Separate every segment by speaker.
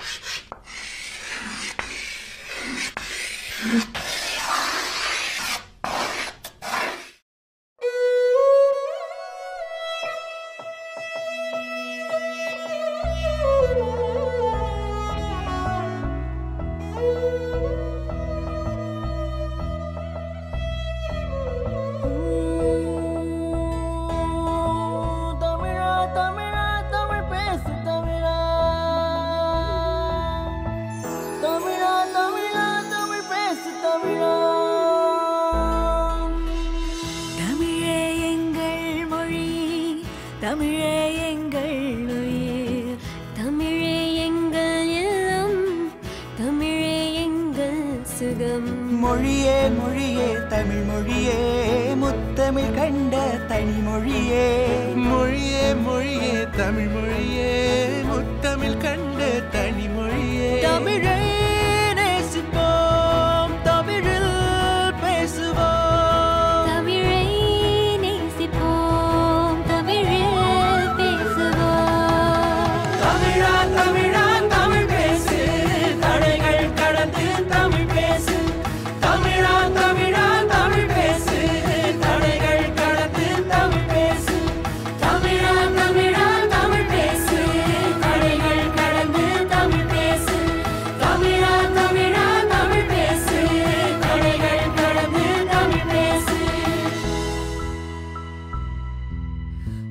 Speaker 1: தமிழா தமிழே
Speaker 2: எங்கள் உயிர். தமிழே எங்கள் இல்லம் தமிழே எங்கள் சுகம்.
Speaker 3: மொழியே மொழியே தமிழ் மொழியே. முத்தமிழ் கண்ட தனி மொழியே.
Speaker 4: மொழியே மொழியே தமிழ் மொழியே.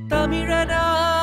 Speaker 4: Tamirana.